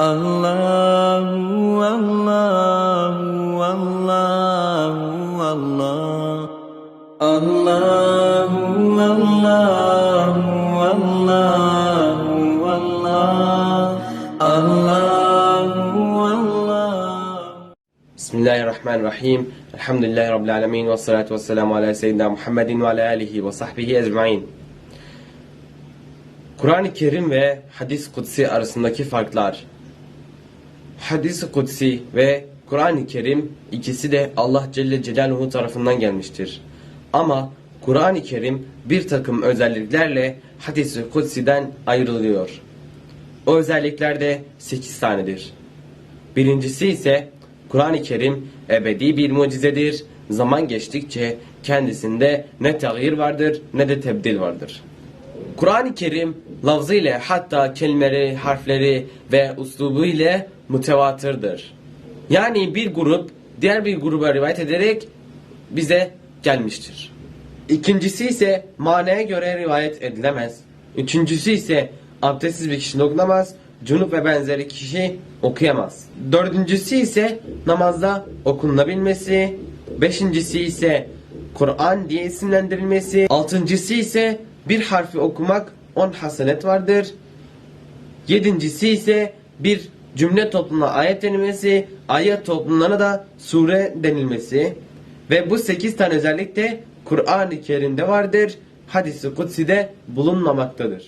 Allahu Allahu Allahu Allah. Allahu Allahu Allahu Allah. Allahu Allah. Bismillahirrahmanirrahim. Elhamdülillahi Rabbil Alemin ve salatu ve selamu ala seyyidina Muhammedin ve ala alihi ve sahbihi ecmain Kur'an-ı Kerim ve hadis kutsi arasındaki farklar Hadis-i Kutsi ve Kur'an-ı Kerim ikisi de Allah Celle Celaluhu tarafından gelmiştir. Ama Kur'an-ı Kerim bir takım özelliklerle Hadis-i Kutsi'den ayrılıyor. O özellikler de 8 tanedir. Birincisi ise Kur'an-ı Kerim ebedi bir mucizedir. Zaman geçtikçe kendisinde ne tağyir vardır ne de tebdil vardır. Kur'an-ı Kerim lafzı ile hatta kelimeleri, harfleri ve uslubu ile mütevatırdır. Yani bir grup diğer bir gruba rivayet ederek bize gelmiştir. İkincisi ise manaya göre rivayet edilemez. Üçüncüsü ise abdestsiz bir kişi okunamaz, cunup ve benzeri kişi okuyamaz. Dördüncüsü ise namazda okunabilmesi. Beşincisi ise Kur'an diye isimlendirilmesi. Altıncısı ise bir harfi okumak on hasenet vardır. Yedincisi ise bir cümle toplumuna ayet denilmesi, ayet toplumlarına da sure denilmesi. Ve bu sekiz tane özellik de Kur'an-ı Kerim'de vardır. Hadis-i Kutsi'de bulunmamaktadır.